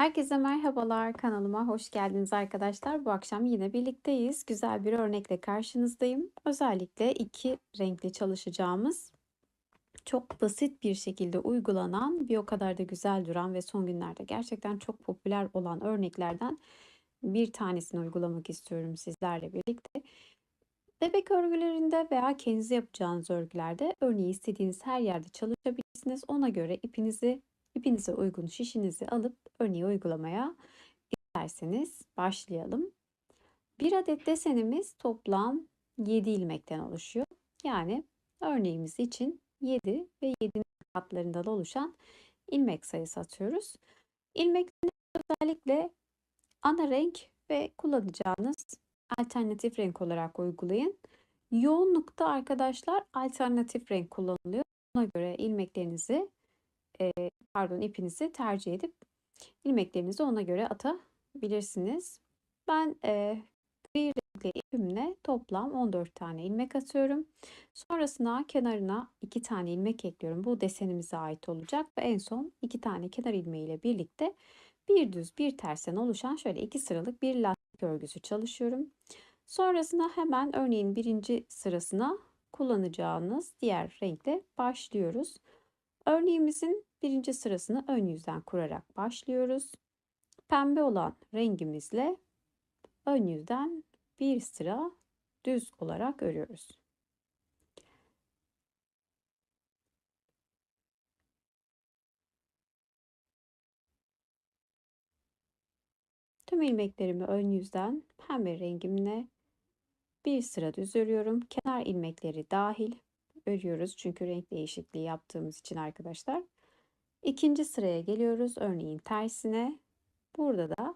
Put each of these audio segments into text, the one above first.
Herkese merhabalar, kanalıma hoş geldiniz arkadaşlar. Bu akşam yine birlikteyiz. Güzel bir örnekle karşınızdayım. Özellikle iki renkli çalışacağımız, çok basit bir şekilde uygulanan, bir o kadar da güzel duran ve son günlerde gerçekten çok popüler olan örneklerden bir tanesini uygulamak istiyorum sizlerle birlikte. Bebek örgülerinde veya kendinize yapacağınız örgülerde örneği istediğiniz her yerde çalışabilirsiniz. Ona göre ipinizi ipinize uygun şişinizi alıp örneği uygulamaya isterseniz başlayalım. Bir adet desenimiz toplam 7 ilmekten oluşuyor. Yani örneğimiz için 7 ve 7'nin katlarından oluşan ilmek sayısı atıyoruz. İlmekleri özellikle ana renk ve kullanacağınız alternatif renk olarak uygulayın. Yoğunlukta arkadaşlar alternatif renk kullanılıyor. Ona göre ilmeklerinizi e, pardon ipinizi tercih edip ilmeklerinizi ona göre atabilirsiniz. Ben e, gri renkli ipimle toplam 14 tane ilmek atıyorum. Sonrasında kenarına 2 tane ilmek ekliyorum. Bu desenimize ait olacak ve en son 2 tane kenar ilmeği ile birlikte bir düz bir tersten oluşan şöyle iki sıralık bir lastik örgüsü çalışıyorum. Sonrasında hemen örneğin birinci sırasına kullanacağınız diğer renkle başlıyoruz. Örneğimizin birinci sırasını ön yüzden kurarak başlıyoruz. Pembe olan rengimizle ön yüzden bir sıra düz olarak örüyoruz. Tüm ilmeklerimi ön yüzden pembe rengimle bir sıra düz örüyorum. Kenar ilmekleri dahil örüyoruz çünkü renk değişikliği yaptığımız için arkadaşlar. İkinci sıraya geliyoruz. Örneğin tersine. Burada da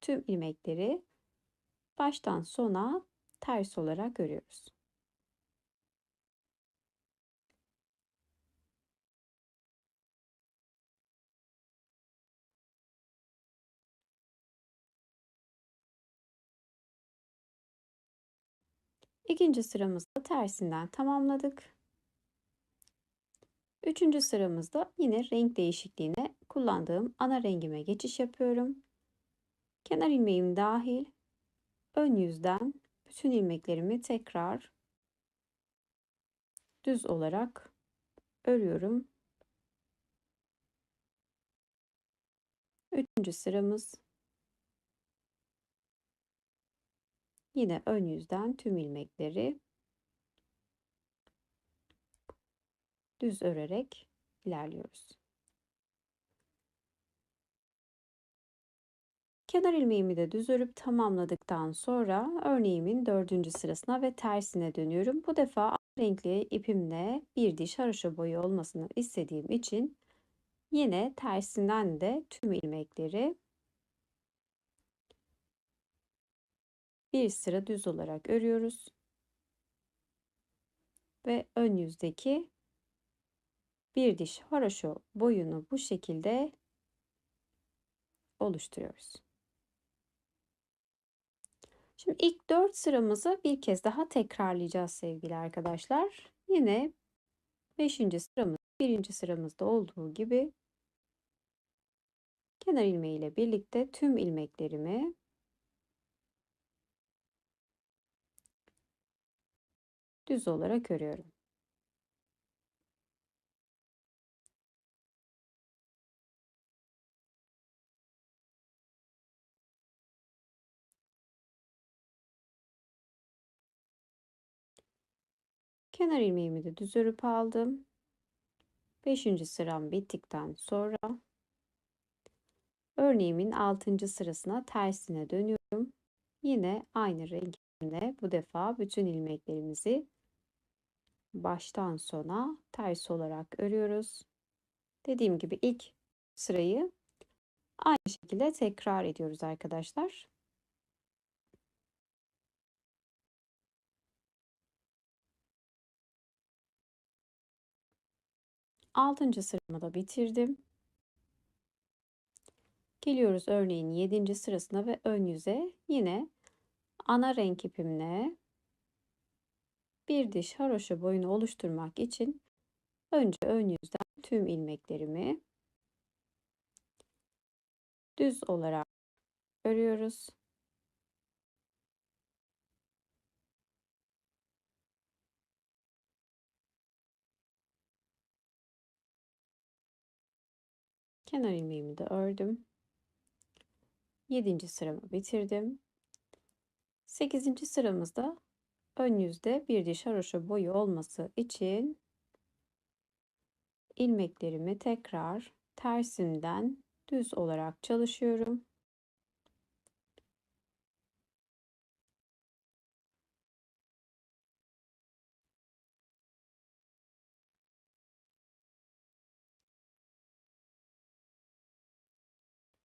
tüm ilmekleri baştan sona ters olarak örüyoruz. İkinci sıramızda tersinden tamamladık. Üçüncü sıramızda yine renk değişikliğine kullandığım ana rengime geçiş yapıyorum. Kenar ilmeğim dahil ön yüzden bütün ilmeklerimi tekrar düz olarak örüyorum. Üçüncü sıramız yine ön yüzden tüm ilmekleri düz örerek ilerliyoruz. Kenar ilmeğimi de düz örüp tamamladıktan sonra örneğimin dördüncü sırasına ve tersine dönüyorum. Bu defa renkli ipimle bir diş haroşa boyu olmasını istediğim için yine tersinden de tüm ilmekleri bir sıra düz olarak örüyoruz. Ve ön yüzdeki bir diş haroşo boyunu bu şekilde oluşturuyoruz. Şimdi ilk 4 sıramızı bir kez daha tekrarlayacağız sevgili arkadaşlar. Yine 5. sıramız 1. sıramızda olduğu gibi kenar ilmeği ile birlikte tüm ilmeklerimi düz olarak örüyorum. Kenar ilmeğimi de düz örüp aldım. 5. sıram bittikten sonra örneğimin 6. sırasına tersine dönüyorum. Yine aynı rengimle bu defa bütün ilmeklerimizi baştan sona ters olarak örüyoruz. Dediğim gibi ilk sırayı aynı şekilde tekrar ediyoruz arkadaşlar. Altıncı sıramı da bitirdim. Geliyoruz örneğin 7. sırasına ve ön yüze yine ana renk ipimle bir diş haroşa boyunu oluşturmak için önce ön yüzden tüm ilmeklerimi düz olarak örüyoruz. Kenar ilmeğimi de ördüm. 7. sıramı bitirdim. 8. sıramızda ön yüzde bir diş haroşa boyu olması için ilmeklerimi tekrar tersimden düz olarak çalışıyorum.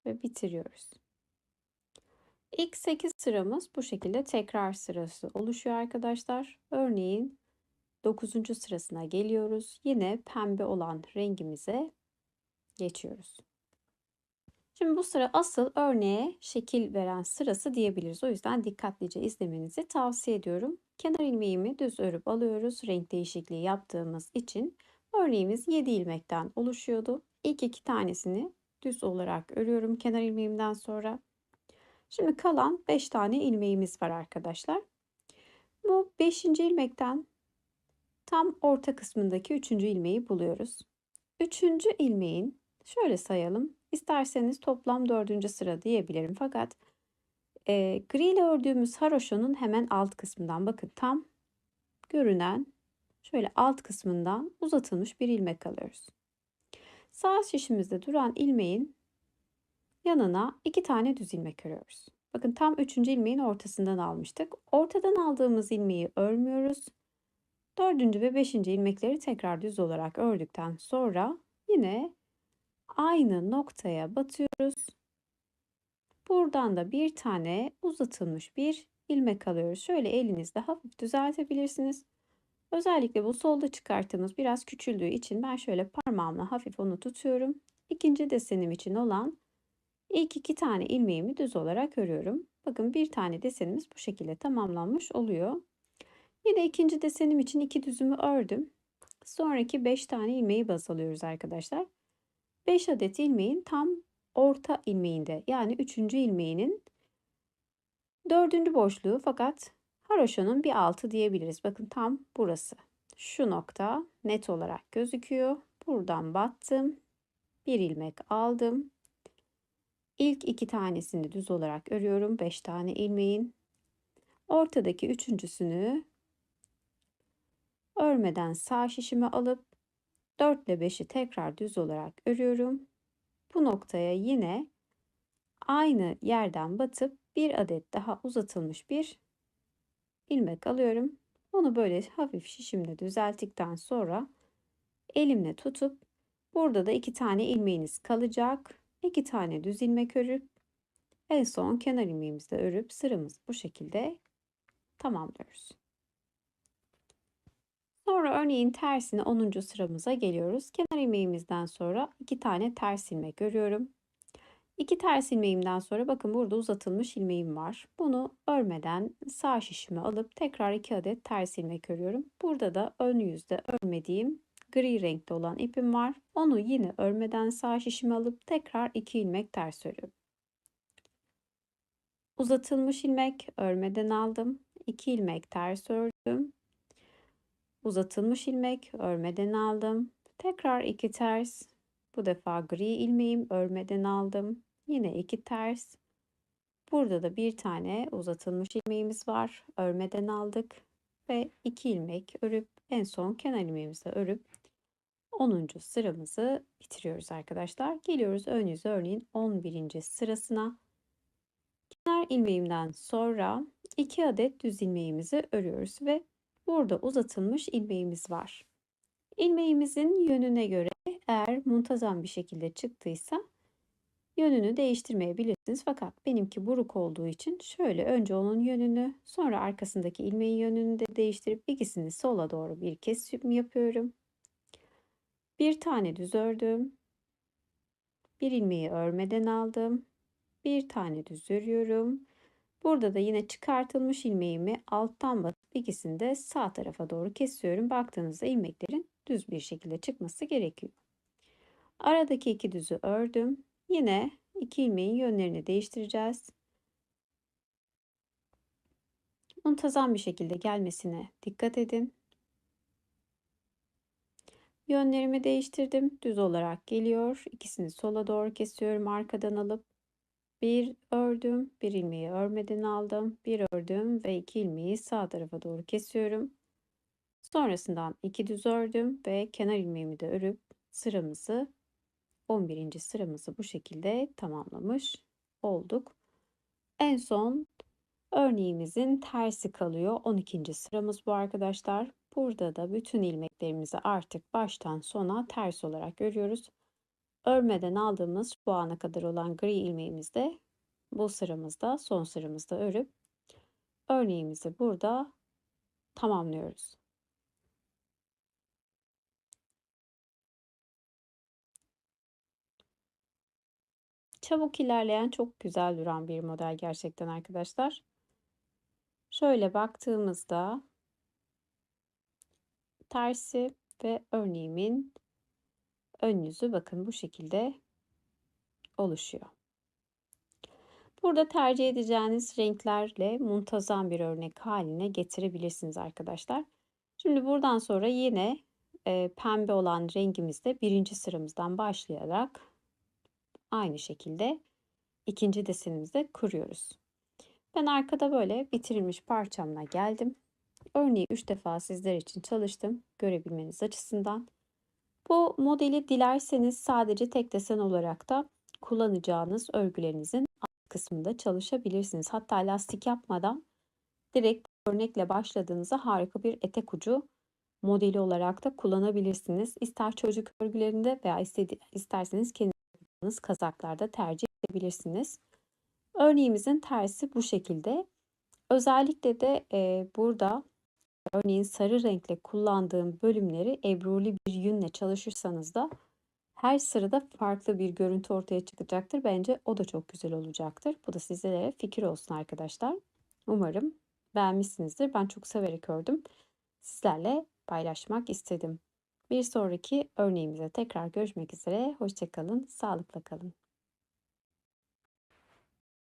Ve bitiriyoruz. İlk 8 sıramız bu şekilde tekrar sırası oluşuyor arkadaşlar. Örneğin 9. sırasına geliyoruz. Yine pembe olan rengimize geçiyoruz. Şimdi bu sıra asıl örneğe şekil veren sırası diyebiliriz. O yüzden dikkatlice izlemenizi tavsiye ediyorum. Kenar ilmeğimi düz örüp alıyoruz. Renk değişikliği yaptığımız için örneğimiz 7 ilmekten oluşuyordu. İlk iki tanesini düz olarak örüyorum kenar ilmeğimden sonra. Şimdi kalan 5 tane ilmeğimiz var arkadaşlar. Bu 5. ilmekten tam orta kısmındaki 3. ilmeği buluyoruz. 3. ilmeğin şöyle sayalım. İsterseniz toplam 4. sıra diyebilirim. Fakat e, gri ile ördüğümüz haroşonun hemen alt kısmından bakın tam görünen şöyle alt kısmından uzatılmış bir ilmek alıyoruz. Sağ şişimizde duran ilmeğin yanına iki tane düz ilmek örüyoruz. Bakın tam üçüncü ilmeğin ortasından almıştık. Ortadan aldığımız ilmeği örmüyoruz. Dördüncü ve beşinci ilmekleri tekrar düz olarak ördükten sonra yine aynı noktaya batıyoruz. Buradan da bir tane uzatılmış bir ilmek alıyoruz. Şöyle elinizle hafif düzeltebilirsiniz. Özellikle bu solda çıkarttığımız biraz küçüldüğü için ben şöyle parmağımla hafif onu tutuyorum. İkinci desenim için olan ilk iki tane ilmeğimi düz olarak örüyorum. Bakın bir tane desenimiz bu şekilde tamamlanmış oluyor. Yine ikinci desenim için iki düzümü ördüm. Sonraki 5 tane ilmeği baz alıyoruz arkadaşlar. 5 adet ilmeğin tam orta ilmeğinde yani 3. ilmeğinin dördüncü boşluğu fakat haroşanın bir altı diyebiliriz. Bakın tam burası. Şu nokta net olarak gözüküyor. Buradan battım. Bir ilmek aldım. İlk iki tanesini düz olarak örüyorum. Beş tane ilmeğin. Ortadaki üçüncüsünü örmeden sağ şişime alıp 4 ile 5'i tekrar düz olarak örüyorum. Bu noktaya yine aynı yerden batıp bir adet daha uzatılmış bir ilmek alıyorum. Onu böyle hafif şişimle düzelttikten sonra elimle tutup burada da iki tane ilmeğiniz kalacak. İki tane düz ilmek örüp en son kenar ilmeğimizi de örüp sıramızı bu şekilde tamamlıyoruz. Sonra örneğin tersine 10. sıramıza geliyoruz. Kenar ilmeğimizden sonra iki tane ters ilmek örüyorum. İki ters ilmeğimden sonra bakın burada uzatılmış ilmeğim var. Bunu örmeden sağ şişime alıp tekrar iki adet ters ilmek örüyorum. Burada da ön yüzde örmediğim gri renkte olan ipim var. Onu yine örmeden sağ şişime alıp tekrar iki ilmek ters örüyorum. Uzatılmış ilmek örmeden aldım. 2 ilmek ters ördüm. Uzatılmış ilmek örmeden aldım. Tekrar iki ters. Bu defa gri ilmeğim örmeden aldım. Yine iki ters. Burada da bir tane uzatılmış ilmeğimiz var. Örmeden aldık ve iki ilmek örüp en son kenar ilmeğimizi örüp 10. sıramızı bitiriyoruz arkadaşlar. Geliyoruz ön yüz örneğin 11. sırasına. Kenar ilmeğimden sonra 2 adet düz ilmeğimizi örüyoruz ve burada uzatılmış ilmeğimiz var. İlmeğimizin yönüne göre eğer muntazam bir şekilde çıktıysa Yönünü değiştirmeyebilirsiniz fakat benimki buruk olduğu için şöyle önce onun yönünü sonra arkasındaki ilmeğin yönünü de değiştirip ikisini sola doğru bir kesim yapıyorum. Bir tane düz ördüm. Bir ilmeği örmeden aldım. Bir tane düz örüyorum. Burada da yine çıkartılmış ilmeğimi alttan basıp ikisini de sağ tarafa doğru kesiyorum. Baktığınızda ilmeklerin düz bir şekilde çıkması gerekiyor. Aradaki iki düzü ördüm. Yine iki ilmeğin yönlerini değiştireceğiz. Muntazam bir şekilde gelmesine dikkat edin. Yönlerimi değiştirdim. Düz olarak geliyor. İkisini sola doğru kesiyorum. Arkadan alıp bir ördüm. Bir ilmeği örmeden aldım. Bir ördüm ve iki ilmeği sağ tarafa doğru kesiyorum. Sonrasından iki düz ördüm ve kenar ilmeğimi de örüp sıramızı 11. sıramızı bu şekilde tamamlamış olduk. En son örneğimizin tersi kalıyor. 12. sıramız bu arkadaşlar. Burada da bütün ilmeklerimizi artık baştan sona ters olarak örüyoruz. Örmeden aldığımız bu ana kadar olan gri ilmeğimizi de bu sıramızda son sıramızda örüp örneğimizi burada tamamlıyoruz. Çabuk ilerleyen çok güzel duran bir model gerçekten arkadaşlar. Şöyle baktığımızda tersi ve örneğimin ön yüzü bakın bu şekilde oluşuyor. Burada tercih edeceğiniz renklerle muntazam bir örnek haline getirebilirsiniz arkadaşlar. Şimdi buradan sonra yine e, pembe olan rengimizde birinci sıramızdan başlayarak aynı şekilde ikinci desenimizde kuruyoruz. Ben arkada böyle bitirilmiş parçamla geldim. Örneği 3 defa sizler için çalıştım görebilmeniz açısından. Bu modeli dilerseniz sadece tek desen olarak da kullanacağınız örgülerinizin alt kısmında çalışabilirsiniz. Hatta lastik yapmadan direkt örnekle başladığınızda harika bir etek ucu modeli olarak da kullanabilirsiniz. İster çocuk örgülerinde veya isterseniz kendiniz kazaklarda tercih edebilirsiniz. Örneğimizin tersi bu şekilde. Özellikle de e, burada örneğin sarı renkle kullandığım bölümleri ebruli bir yünle çalışırsanız da her sırada farklı bir görüntü ortaya çıkacaktır. Bence o da çok güzel olacaktır. Bu da sizlere fikir olsun arkadaşlar. Umarım beğenmişsinizdir. Ben çok severek ördüm. Sizlerle paylaşmak istedim. Bir sonraki örneğimize tekrar görüşmek üzere. Hoşçakalın, sağlıkla kalın.